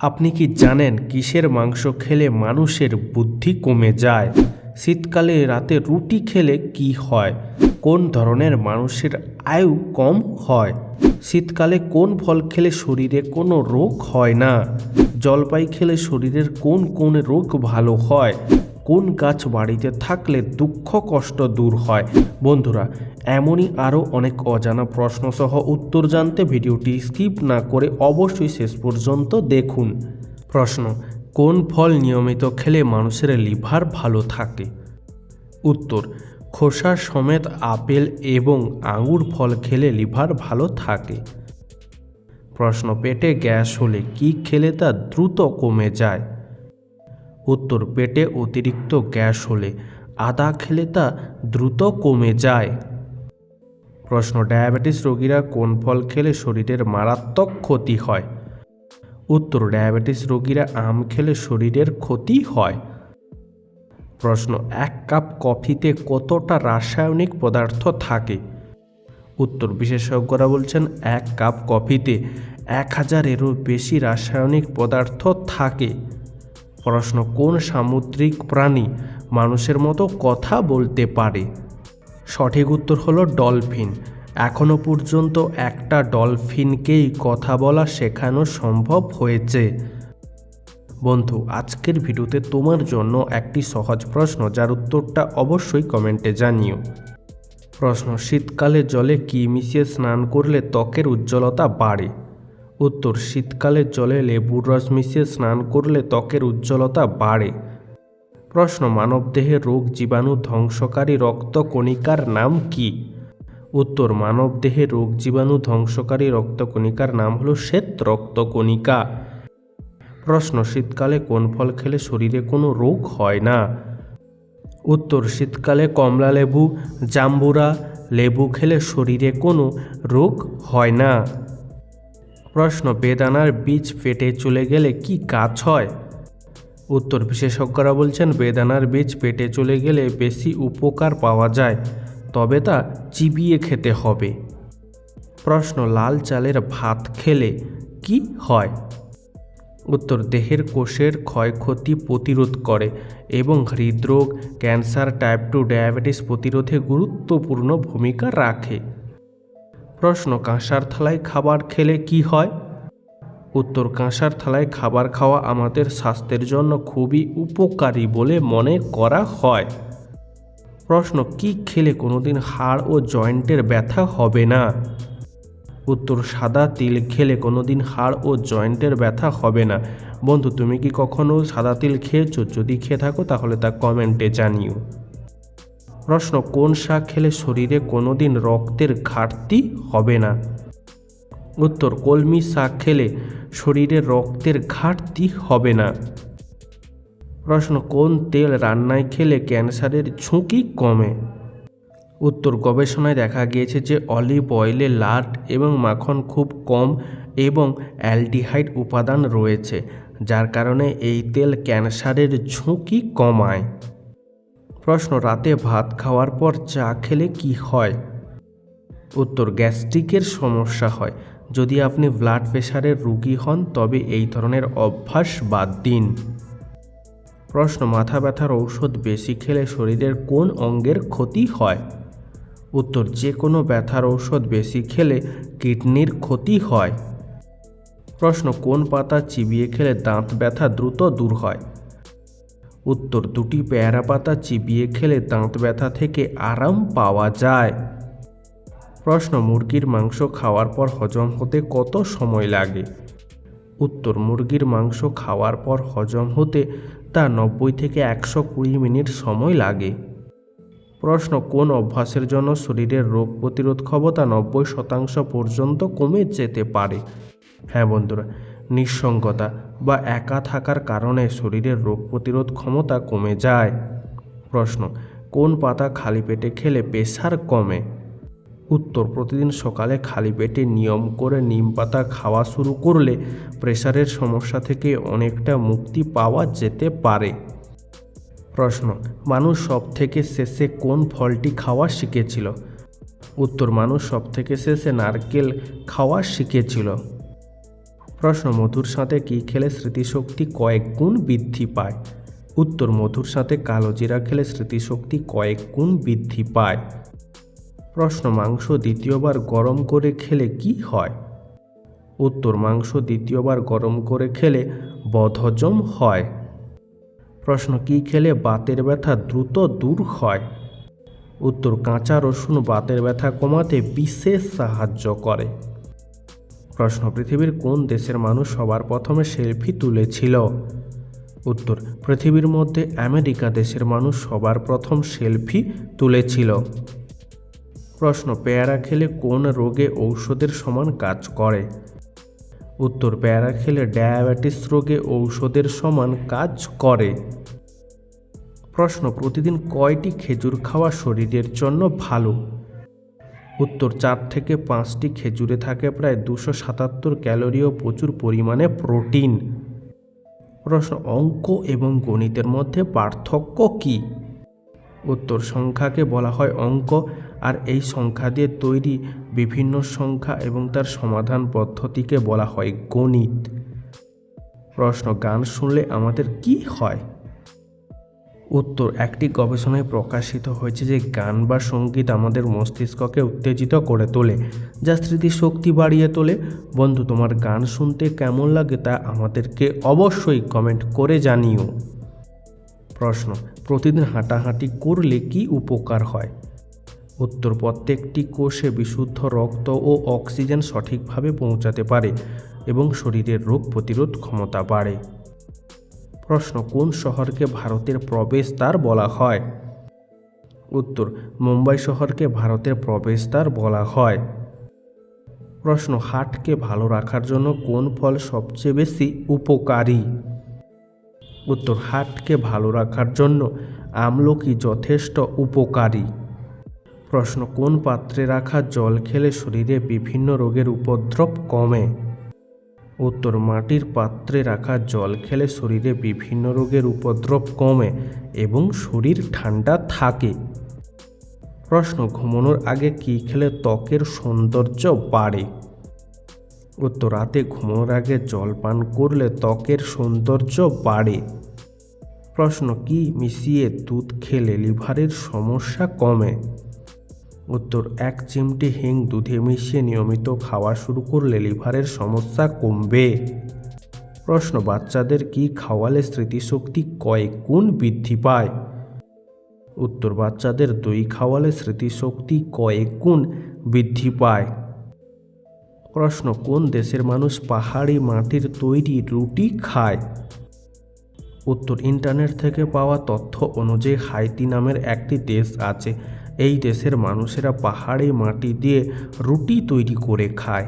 আপনি কি জানেন কিসের মাংস খেলে মানুষের বুদ্ধি কমে যায়? শীতকালে রাতে রুটি খেলে কি হয়? কোন ধরনের মানুষের আয়ু কম হয়? শীতকালে কোন ফল খেলে শরীরে কোনো রোগ হয় না? জলপাই খেলে শরীরের কোন কোন রোগ ভালো হয়? কোন গাছ বাড়িতে থাকলে দুঃখ কষ্ট দূর হয়? বন্ধুরা এমনই আরও অনেক অজানা প্রশ্নসহ উত্তর জানতে ভিডিওটি স্কিপ না করে অবশ্যই শেষ পর্যন্ত দেখুন। প্রশ্ন, কোন ফল নিয়মিত খেলে মানুষের লিভার ভালো থাকে? উত্তর, খোসা সমেত আপেল এবং আঙুর ফল খেলে লিভার ভালো থাকে। প্রশ্ন, পেটে গ্যাস হলে কি খেলে তা দ্রুত কমে যায়? উত্তর, পেটে অতিরিক্ত গ্যাস হলে আদা খেলে তা দ্রুত কমে যায়। প্রশ্ন, ডায়াবেটিস রোগীরা কোন ফল খেলে শরীরের মারাত্মক ক্ষতি হয়? উত্তর, ডায়াবেটিস রোগীরা আম খেলে শরীরের ক্ষতি হয়। প্রশ্ন, এক কাপ কফিতে কতটা রাসায়নিক পদার্থ থাকে? উত্তর, বিশেষজ্ঞরা বলছেন এক কাপ কফিতে এক হাজারেরও বেশি রাসায়নিক পদার্থ থাকে। প্রশ্ন, কোন সামুদ্রিক প্রাণী মানুষের মতো কথা বলতে পারে? সঠিক উত্তর হলো ডলফিন। এখনও পর্যন্ত একটা ডলফিনকেই কথা বলা শেখানো সম্ভব হয়েছে। বন্ধু, আজকের ভিডিওতে তোমার জন্য একটি সহজ প্রশ্ন, যার উত্তরটা অবশ্যই কমেন্টে জানিও। প্রশ্ন, শীতকালে জলে কি মিশিয়ে স্নান করলে ত্বকের উজ্জ্বলতা বাড়ে? উত্তর, শীতকালে জলে লেবুর রস মিশিয়ে স্নান করলে ত্বকের উজ্জ্বলতা বাড়ে। প্রশ্ন মানবদেহে রোগ জীবাণু ধ্বংসকারী রক্তকণিকার নাম কি? উত্তর মানবদেহে রোগ জীবাণু ধ্বংসকারী রক্তকণিকার নাম হলো শ্বেত রক্তকণিকা। প্রশ্ন, শীতকালে কোন ফল খেলে শরীরে কোনো রোগ হয় না? উত্তর, শীতকালে কমলা লেবু, জাম্বুরা লেবু খেলে শরীরে কোনো রোগ হয় না। প্রশ্ন, বেদানার বীজ পেটে চলে গেলে কি কাজ হয়? উত্তর বিশেষজ্ঞরা বলছেন, বেদানার বীজ পেটে চলে গেলে বেশি উপকার পাওয়া যায়, তবে তা চিবিয়ে খেতে হবে। প্রশ্ন, লাল চালের ভাত খেলে কি হয়? উত্তর, দেহের কোষের ক্ষয়ক্ষতি প্রতিরোধ করে এবং হৃদরোগ, ক্যান্সার, টাইপ টু ডায়াবেটিস প্রতিরোধে গুরুত্বপূর্ণ ভূমিকা রাখে। প্রশ্ন, কাঁসার থালায় খাবার খেলে কি হয়? উত্তর কাঁসার থালায় খাবার খাওয়া আমাদের স্বাস্থ্যের জন্য খুবই উপকারী বলে মনে করা হয়। প্রশ্ন, কি খেলে কোনোদিন হাড় ও জয়েন্টের ব্যথা হবে না? উত্তর, সাদা তিল খেলে কোনোদিন হাড় ও জয়েন্টের ব্যথা হবে না। বন্ধু, তুমি কি কখনো সাদা তিল খেয়েছো? যদি খেয়ে থাকো, তাহলে তা কমেন্টে জানিও। প্রশ্ন, কোন শাক খেলে শরীরে কোনোদিন রক্তের ঘাটতি হবে না? উত্তর, কলমি শাক খেলে শরীরে রক্তের ঘাটতি হবে না। প্রশ্ন, কোন তেল রান্নায় খেলে ক্যান্সারের ঝুঁকি কমে? উত্তর, গবেষণায় দেখা গিয়েছে যে অলিভ অয়েলে লাট এবং মাখন খুব কম এবং অ্যালডিহাইড উপাদান রয়েছে, যার কারণে এই তেল ক্যান্সারের ঝুঁকি কমায়। প্রশ্ন, রাতে ভাত খাওয়ার পর চা খেলে কি হয়? উত্তর, গ্যাস্ট্রিকের সমস্যা হয়। যদি আপনি ব্লাড প্রেশারের রুগী হন, তবে এই ধরনের অভ্যাস বাদ দিন। প্রশ্ন, মাথা ব্যথার ঔষধ বেশি খেলে শরীরের কোন অঙ্গের ক্ষতি হয়? উত্তর যে কোনো ব্যথার ঔষধ বেশি খেলে কিডনির ক্ষতি হয়। প্রশ্ন, কোন পাতা চিবিয়ে খেলে দাঁত ব্যথা দ্রুত দূর হয়? উত্তর, দুটি পেয়ারা পাতা চিবিয়ে খেলে দাঁত ব্যথা থেকে আরাম পাওয়া যায়। প্রশ্ন, মুরগির মাংস খাওয়ার পর হজম হতে কত সময় লাগে? উত্তর, মুরগির মাংস খাওয়ার পর হজম হতে তা নব্বই থেকে একশো কুড়ি মিনিট সময় লাগে। প্রশ্ন, কোন অভ্যাসের জন্য শরীরের রোগ প্রতিরোধ ক্ষমতা নব্বই শতাংশ পর্যন্ত কমে যেতে পারে? হ্যাঁ বন্ধুরা, নিঃসঙ্গতা বা একা থাকার কারণে শরীরের রোগ প্রতিরোধ ক্ষমতা কমে যায়। প্রশ্ন, কোন পাতা খালি পেটে খেলে প্রেশার কমে? উত্তর, প্রতিদিন সকালে খালি পেটে নিয়ম করে নিম পাতা খাওয়া শুরু করলে প্রেশারের সমস্যা থেকে অনেকটা মুক্তি পাওয়া যেতে পারে। প্রশ্ন, মানুষ সব থেকে শেষে কোন ফলটি খাওয়া শিখেছিল? উত্তর, মানুষ সব থেকে শেষে নারকেল খাওয়া শিখেছিল। প্রশ্ন, মধুর সাথে কী খেলে স্মৃতিশক্তি কয়েক গুণ বৃদ্ধি পায়? উত্তর, মধুর সাথে কালো জিরা খেলে স্মৃতিশক্তি কয়েক গুণ বৃদ্ধি পায়। প্রশ্ন, মাংস দ্বিতীয়বার গরম করে খেলে কি হয়? উত্তর, মাংস দ্বিতীয়বার গরম করে খেলে বদহজম হয়। প্রশ্ন, কি খেলে বাতের ব্যথা দ্রুত দূর হয়? উত্তর, কাঁচা রসুন বাতের ব্যথা কমাতে বিশেষ সাহায্য করে। প্রশ্ন, পৃথিবীর কোন দেশের মানুষ সবার প্রথমে সেলফি তুলেছিল? উত্তর, পৃথিবীর মধ্যে আমেরিকা দেশের মানুষ সবার প্রথম সেলফি তুলেছিল। প্রশ্ন, পেয়ারা খেলে কোন রোগে ঔষধের সমান কাজ করে? উত্তর, পেয়ারা খেলে ডায়াবেটিস রোগে ঔষধের সমান কাজ করে। প্রশ্ন, প্রতিদিন কয়টি খেজুর খাওয়া শরীরের জন্য ভালো? উত্তর, চার থেকে পাঁচটি খেজুরে থাকে প্রায় দুশো সাতাত্তর ক্যালোরি ও প্রচুর পরিমাণে প্রোটিন। প্রশ্ন, অঙ্ক এবং গণিতের মধ্যে পার্থক্য কী? উত্তর, সংখ্যাকে বলা হয় অঙ্ক। আর এই সংখ্যা দিয়ে তৈরি বিভিন্ন সংখ্যা এবং তার সমাধান পদ্ধতিকে বলা হয় গণিত। প্রশ্ন, গান শুনলে আমাদের কি হয়? উত্তর, একটি গবেষণায় প্রকাশিত হয়েছে যে গান বা সংগীত আমাদের মস্তিষ্ককে উত্তেজিত করে তোলে, যা স্মৃতিশক্তি বাড়িয়ে তোলে। বন্ধু, তোমার গান শুনতে কেমন লাগে তা আমাদেরকে অবশ্যই কমেন্ট করে জানিও। প্রশ্ন, প্রতিদিন হাঁটাহাঁটি করলে কি উপকার হয়? উত্তর, প্রত্যেকটি কোষে বিশুদ্ধ রক্ত ও অক্সিজেন সঠিকভাবে পৌঁছাতে পারে এবং শরীরের রোগ প্রতিরোধ ক্ষমতা বাড়ে। প্রশ্ন, কোন শহরকে ভারতের প্রবেশদ্বার বলা হয়? উত্তর, মুম্বাই শহরকে ভারতের প্রবেশদ্বার বলা হয়। প্রশ্ন হার্টকে ভালো রাখার জন্য কোন ফল সবচেয়ে বেশি উপকারী? উত্তর হার্টকে ভালো রাখার জন্য আমলকি যথেষ্ট উপকারী। প্রশ্ন, কোন পাত্রে রাখা জল খেলে শরীরে বিভিন্ন রোগের উপদ্রব কমে? উত্তর, মাটির পাত্রে রাখা জল খেলে শরীরে বিভিন্ন রোগের উপদ্রব কমে এবং শরীর ঠান্ডা থাকে। প্রশ্ন, ঘুমানোর আগে কী খেলে ত্বকের সৌন্দর্য বাড়ে? উত্তর, রাতে ঘুমানোর আগে জল পান করলে ত্বকের সৌন্দর্য বাড়ে। প্রশ্ন, কি মিশিয়ে দুধ খেলে লিভারের সমস্যা কমে? উত্তর, এক চিমটি হিং দুধে মিশিয়ে নিয়মিত খাওয়া শুরু করলে লিভারের সমস্যা কমবে। প্রশ্ন, বাচ্চাদের কি খাওয়ালে স্মৃতিশক্তি কয়েক গুণ বৃদ্ধি পায়? উত্তর, বাচ্চাদের দই খাওয়ালে স্মৃতিশক্তি কয়েক গুণ বৃদ্ধি পায়। প্রশ্ন, কোন দেশের মানুষ পাহাড়ি মাটির তৈরি রুটি খায়? উত্তর, ইন্টারনেট থেকে পাওয়া তথ্য অনুযায়ী হাইতি নামের একটি দেশ আছে। এই দেশের মানুষেরা পাহাড়ে মাটি দিয়ে রুটি তৈরি করে খায়।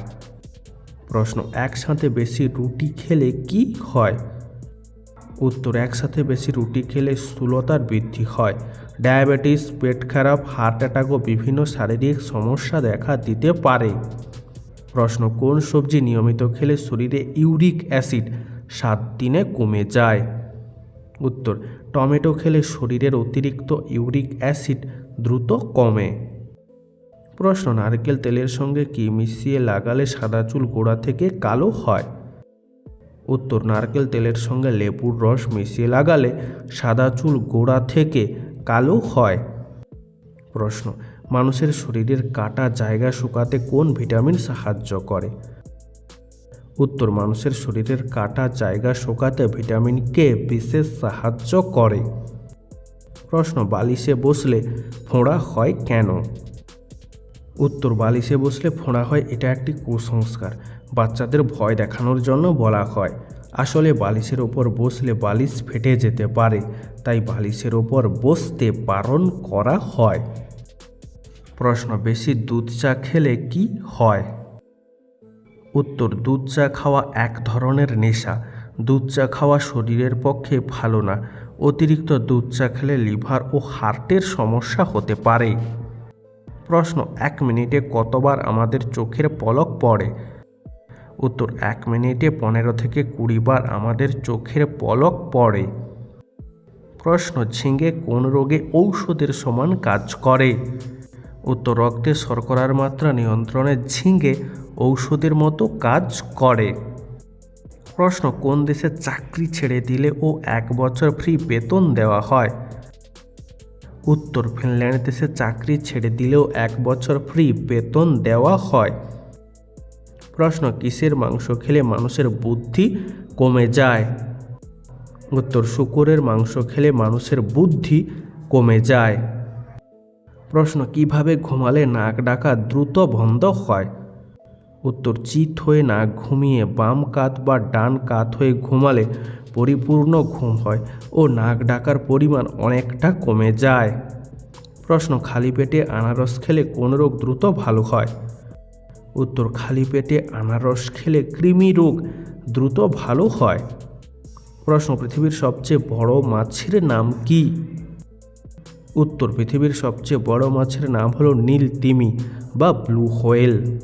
প্রশ্ন, একসাথে বেশি রুটি খেলে কি হয়? উত্তর, একসাথে বেশি রুটি খেলে স্থূলতার বৃদ্ধি হয়। ডায়াবেটিস, পেট খারাপ, হার্ট অ্যাটাক ও বিভিন্ন শারীরিক সমস্যা দেখা দিতে পারে। প্রশ্ন, কোন সবজি নিয়মিত খেলে শরীরে ইউরিক অ্যাসিড সাত দিনে কমে যায়? উত্তর, টমেটো খেলে শরীরের অতিরিক্ত ইউরিক অ্যাসিড দ্রুত কমে। প্রশ্ন, নারকেল তেলের সঙ্গে কি মিশিয়ে লাগালে সাদা চুল গোড়া থেকে কালো হয়? উত্তর, নারকেল তেলের সঙ্গে লেবুর রস মিশিয়ে লাগালে সাদা চুল গোড়া থেকে কালো হয়। প্রশ্ন, মানুষের শরীরের কাটা জায়গা শুকাতে কোন ভিটামিন সাহায্য করে? উত্তর, মানুষের শরীরের কাটা জায়গা শুকাতে ভিটামিন কে বিশেষ সাহায্য করে? প্রশ্ন, বালিশে বসলে ফোঁড়া হয় কেন? উত্তর, বালিশে বসলে ফোঁড়া হয় এটা একটি কুসংস্কার। বাচ্চাদের ভয় দেখানোর জন্য বলা হয়। আসলে বালিশের ওপর বসলে বালিশ ফেটে যেতে পারে, তাই বালিশের ওপর বসতে বারণ করা হয়। প্রশ্ন, বেশি দুধ চা খেলে কি হয়? উত্তর, দুধ চা খাওয়া এক ধরনের নেশা। দুধ চা খাওয়া শরীরের পক্ষে ভালো না। অতিরিক্ত দুধ চা খেলে লিভার ও হার্টের সমস্যা হতে পারে। প্রশ্ন, এক মিনিটে কতবার আমাদের চোখের পলক পড়ে? উত্তর, এক মিনিটে পনেরো থেকে কুড়ি বার আমাদের চোখের পলক পড়ে। প্রশ্ন, ঝিঙ্গে কোন রোগে ঔষধের সমান কাজ করে? উত্তর, রক্তে শর্করার মাত্রা নিয়ন্ত্রণে ঝিঙ্গে ঔষধের মতো কাজ করে। প্রশ্ন, কোন দেশে চাকরি ছেড়ে দিলে ও এক বছর ফ্রি বেতন দেওয়া হয়? উত্তর, ফিনল্যান্ড দেশে চাকরি ছেড়ে দিলেও এক বছর ফ্রি বেতন দেওয়া হয়। প্রশ্ন, কিসের মাংস খেলে মানুষের বুদ্ধি কমে যায়? উত্তর, শুকরের মাংস খেলে মানুষের বুদ্ধি কমে যায়। প্রশ্ন, কীভাবে ঘুমালে নাক ডাকা দ্রুত বন্ধ হয়? উত্তর, চিত হয়ে না ঘুমিয়ে বাম কাত বা ডান কাত হয়ে ঘুমালে পরিপূর্ণ ঘুম হয় ও নাক ডাকার পরিমাণ অনেকটা কমে যায়। প্রশ্ন, খালি পেটে আনারস খেলে কোন রোগ দ্রুত ভালো হয়? উত্তর, খালি পেটে আনারস খেলে কৃমি রোগ দ্রুত ভালো হয়। প্রশ্ন, পৃথিবীর সবচেয়ে বড় মাছের নাম কি? উত্তর, পৃথিবীর সবচেয়ে বড় মাছের নাম হলো নীল তিমি বা ব্লু হোয়েল।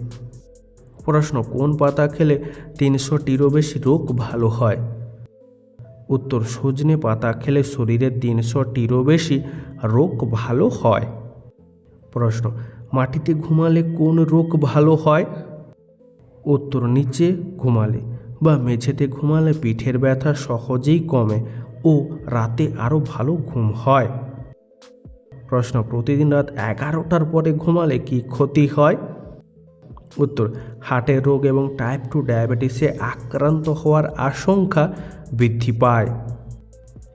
প্রশ্ন, কোন পাতা খেলে তিনশোটিরও বেশি রোগ ভালো হয়? উত্তর, সজনে পাতা খেলে শরীরে তিনশোটিরও বেশি রোগ ভালো হয়। প্রশ্ন, মাটিতে ঘুমালে কোন রোগ ভালো হয়? উত্তর, নিচে ঘুমালে বা মেঝেতে ঘুমালে পিঠের ব্যথা সহজেই কমে ও রাতে আরও ভালো ঘুম হয়। প্রশ্ন, প্রতিদিন রাত এগারোটার পরে ঘুমালে কি ক্ষতি হয়? উত্তর, হার্টের রোগ এবং টাইপ টু ডায়াবেটিসে আক্রান্ত হওয়ার আশঙ্কা বৃদ্ধি পায়।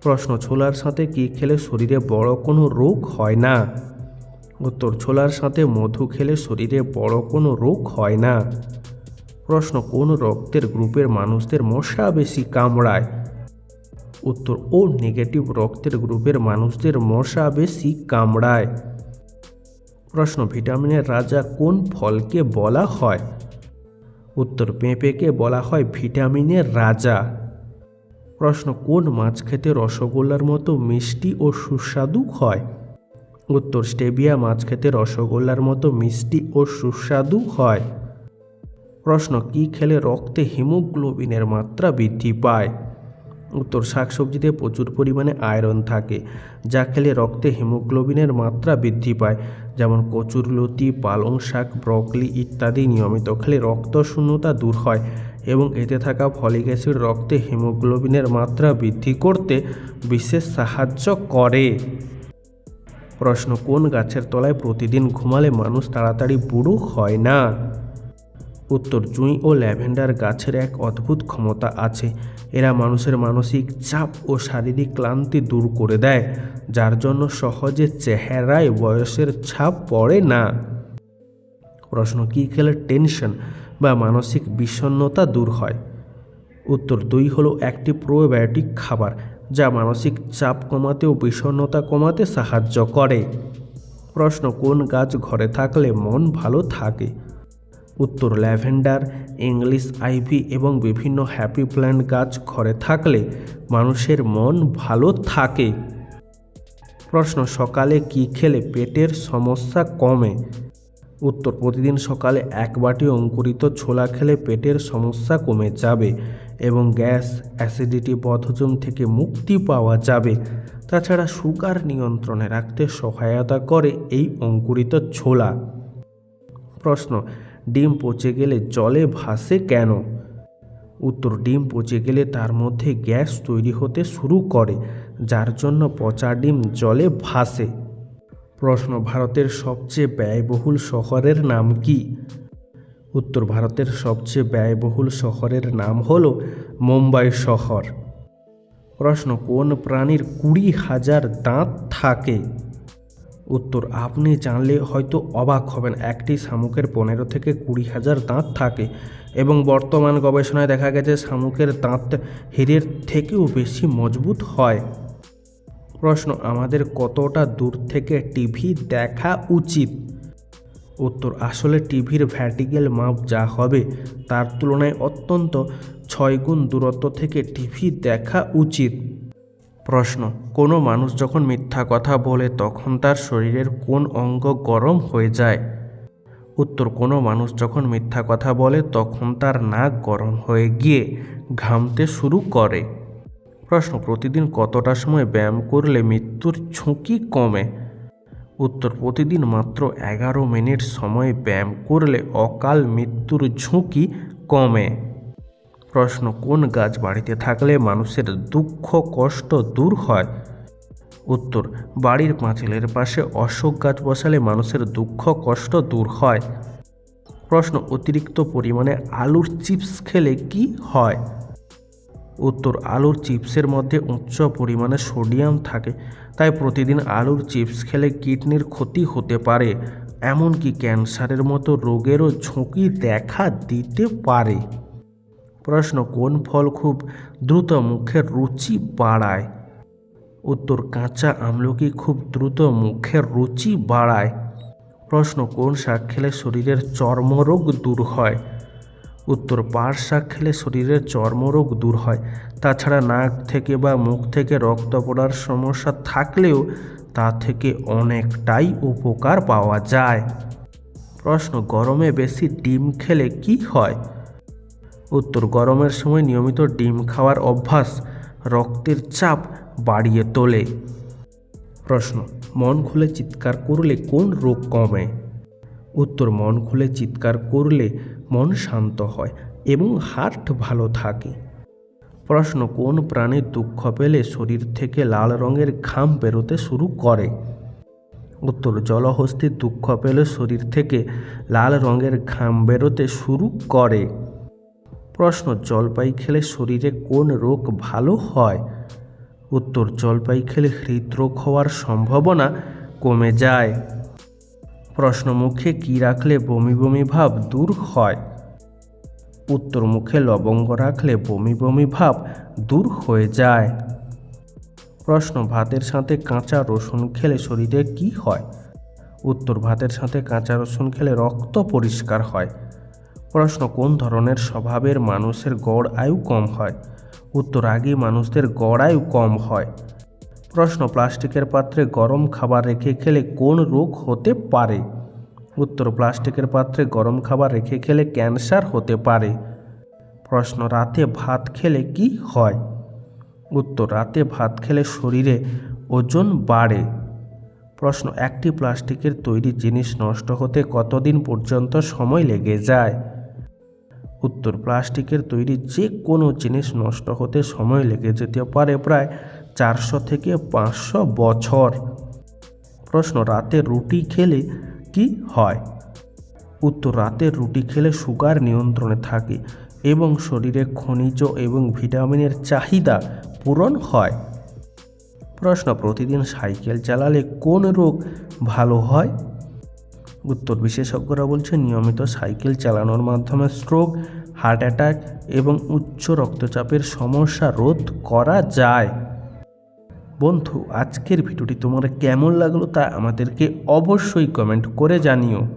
প্রশ্ন, ছোলার সাথে কি খেলে শরীরে বড় কোনো রোগ হয় না? উত্তর, ছোলার সাথে মধু খেলে শরীরে বড় কোনো রোগ হয় না। প্রশ্ন, কোন রক্তের গ্রুপের মানুষদের মশা বেশি কামড়ায়? উত্তর, ও নেগেটিভ রক্তের গ্রুপের মানুষদের মশা বেশি কামড়ায়। প্রশ্ন, ভিটামিনের রাজা কোন ফলকে বলা হয়? উত্তর, পেঁপেকে বলা হয় ভিটামিনের রাজা। প্রশ্ন, কোন মাছ খেতে রসগোল্লার মতো মিষ্টি ও সুস্বাদু হয়? উত্তর, স্টেবিয়া মাছ খেতে রসগোল্লার মতো মিষ্টি ও সুস্বাদু হয়। প্রশ্ন, কি খেলে রক্তে হিমোগ্লোবিনের মাত্রা বৃদ্ধি পায়? উত্তর, শাকসবজিতে প্রচুর পরিমাণে আয়রন থাকে, যা খেলে রক্তে হিমোগ্লোবিনের মাত্রা বৃদ্ধি পায়, যেমন কচুরলতি পালং শাক, ব্রকলি ইত্যাদি নিয়মিত খেলে রক্ত শূন্যতা দূর হয় এবং এতে থাকা ফলিক অ্যাসিড রক্তে হিমোগ্লোবিনের মাত্রা বৃদ্ধি করতে বিশেষ সাহায্য করে। প্রশ্ন, কোন গাছের তলায় প্রতিদিন ঘুমালে মানুষ তাড়াতাড়ি বুড়ো হয় না? উত্তর জুঁই ও ল্যাভেন্ডার গাছের এক অদ্ভুত ক্ষমতা আছে। এরা মানুষের মানসিক চাপ ও শারীরিক ক্লান্তি দূর করে দেয়, যার জন্য সহজে চেহারায় বয়সের ছাপ পড়ে না। প্রশ্ন, কী খেলে টেনশন বা মানসিক বিষণ্ণতা দূর হয়? উত্তর দুই হলো একটি প্রোবায়োটিক খাবার, যা মানসিক চাপ কমাতে ও বিষণ্ণতা কমাতে সাহায্য করে। প্রশ্ন, কোন গাছ ঘরে থাকলে মন ভালো থাকে? উত্তর ল্যাভেন্ডার, ইংলিশ আইভি এবং বিভিন্ন হ্যাপি প্ল্যান্ট গাছ ঘরে থাকলে মানুষের মন ভালো থাকে। প্রশ্ন, সকালে কি খেলে পেটের সমস্যা কমে? উত্তর, প্রতিদিন সকালে এক বাটি অঙ্কুরিত ছোলা খেলে পেটের সমস্যা কমে যাবে এবং গ্যাস, অ্যাসিডিটি বদহজম থেকে মুক্তি পাওয়া যাবে। তাছাড়া সুগার নিয়ন্ত্রণে রাখতে সহায়তা করে এই অঙ্কুরিত ছোলা। প্রশ্ন ডিম পচে গেলে জলে ভাসে কেন? উত্তর, ডিম পচে গেলে তার মধ্যে গ্যাস তৈরি হতে শুরু করে, যার জন্য পচা ডিম জলে ভাসে। প্রশ্ন, ভারতের সবচেয়ে ব্যয়বহুল শহরের নাম কি? উত্তর, ভারতের সবচেয়ে ব্যয়বহুল শহরের নাম হল মুম্বাই শহর। প্রশ্ন, কোন প্রাণীর কুড়ি হাজার দাঁত থাকে? উত্তর, আপনি জানলে হয়তো অবাক হবেন, একটি শামুকের পনেরো থেকে কুড়ি হাজার দাঁত থাকে এবং বর্তমান গবেষণায় দেখা গেছে শামুকের দাঁত হীরের থেকেও বেশি মজবুত হয়। প্রশ্ন, আমাদের কতটা দূর থেকে টিভি দেখা উচিত? উত্তর, আসলে টিভির ভ্যাটিক্যাল মাপ যা হবে তার তুলনায় অত্যন্ত ছয় গুণ দূরত্ব থেকে টিভি দেখা উচিত। প্রশ্ন, কোনো মানুষ যখন মিথ্যা কথা বলে তখন তার শরীরের কোন অঙ্গ গরম হয়ে যায়? উত্তর, কোনো মানুষ যখন মিথ্যা কথা বলে তখন তার নাক গরম হয়ে গিয়ে ঘামতে শুরু করে। প্রশ্ন, প্রতিদিন কতটা সময় ব্যায়াম করলে মৃত্যুর ঝুঁকি কমে? উত্তর, প্রতিদিন মাত্র এগারো মিনিট সময় ব্যায়াম করলে অকাল মৃত্যুর ঝুঁকি কমে। প্রশ্ন, কোন গাছ বাড়িতে থাকলে মানুষের দুঃখ, কষ্ট দূর হয়? উত্তর, বাড়ির পাঁচিলের পাশে অশোক গাছ বসালে মানুষের দুঃখ, কষ্ট দূর হয়। প্রশ্ন, অতিরিক্ত পরিমাণে আলুর চিপস খেলে কি হয়? উত্তর, আলুর চিপসের মধ্যে উচ্চ পরিমাণে সোডিয়াম থাকে, তাই প্রতিদিন আলুর চিপস খেলে কিডনির ক্ষতি হতে পারে, এমনকি ক্যান্সারের মতো রোগেরও ঝুঁকি দেখা দিতে পারে। প্রশ্ন, কোন ফল খুব দ্রুত মুখের রুচি বাড়ায়? উত্তর, কাঁচা আমলকি খুব দ্রুত মুখের রুচি বাড়ায়। প্রশ্ন, কোন শাক খেলে শরীরের চর্মরোগ দূর হয়? উত্তর, পাট শাক খেলে শরীরের চর্মরোগ দূর হয়। তাছাড়া নাক থেকে বা মুখ থেকে রক্ত পড়ার সমস্যা থাকলেও তা থেকে অনেকটাই উপকার পাওয়া যায়। প্রশ্ন, গরমে বেশি ডিম খেলে কি হয়? উত্তর গরমের সময় নিয়মিত ডিম খাওয়ার অভ্যাস রক্তের চাপ বাড়িয়ে তোলে। প্রশ্ন, মন খুলে চিৎকার করলে কোন রোগ কমে? উত্তর, মন খুলে চিৎকার করলে মন শান্ত হয় এবং হার্ট ভালো থাকে। প্রশ্ন, কোন প্রাণীর দুঃখ পেলে শরীর থেকে লাল রঙের ঘাম বেরোতে শুরু করে? উত্তর জলহস্তির দুঃখ পেলে শরীর থেকে লাল রঙের ঘাম বেরোতে শুরু করে। প্রশ্ন জলপাই খেলে শরীরে কোন রোগ ভালো হয়? উত্তর জলপাই খেলে হৃদরোগ হওয়ার সম্ভাবনা কমে যায়। প্রশ্ন মুখে কী রাখলে বমি বমি ভাব দূর হয়? উত্তর মুখে লবঙ্গ রাখলে বমি বমি ভাব দূর হয়ে যায়। প্রশ্ন, ভাতের সাথে কাঁচা রসুন খেলে শরীরে কি হয়? উত্তর, ভাতের সাথে কাঁচা রসুন খেলে রক্ত পরিষ্কার হয়। প্রশ্ন, কোন ধরনের স্বভাবের মানুষের গড় আয়ু কম হয়? উত্তর, আগে মানুষদের গড় আয়ু কম হয়। প্রশ্ন, প্লাস্টিকের পাত্রে গরম খাবার রেখে খেলে কোন রোগ হতে পারে? উত্তর, প্লাস্টিকের পাত্রে গরম খাবার রেখে খেলে ক্যান্সার হতে পারে। প্রশ্ন, রাতে ভাত খেলে কি হয়? উত্তর, রাতে ভাত খেলে শরীরে ওজন বাড়ে। প্রশ্ন, একটি প্লাস্টিকের তৈরি জিনিস নষ্ট হতে কতদিন পর্যন্ত সময় লেগে যায়? উত্তর, প্লাস্টিকের তৈরি যে কোনো জিনিস নষ্ট হতে সময় লেগে যেতে পারে প্রায় চারশো থেকে পাঁচশো বছর। প্রশ্ন, রাতে রুটি খেলে কি হয়? উত্তর, রাতে রুটি খেলে সুগার নিয়ন্ত্রণে থাকে এবং শরীরে খনিজ এবং ভিটামিনের চাহিদা পূরণ হয়। প্রশ্ন, প্রতিদিন সাইকেল চালালে কোন রোগ ভালো হয়? উত্তর বিশেষজ্ঞরা বলছে নিয়মিত সাইকেল চালানোর মাধ্যমে স্ট্রোক হার্ট অ্যাটাক এবং উচ্চ রক্তচাপের সমস্যা রোধ করা যায়। বন্ধু, আজকের ভিডিওটি তোমার কেমন লাগল তা আমাদেরকে অবশ্যই কমেন্ট করে জানিও।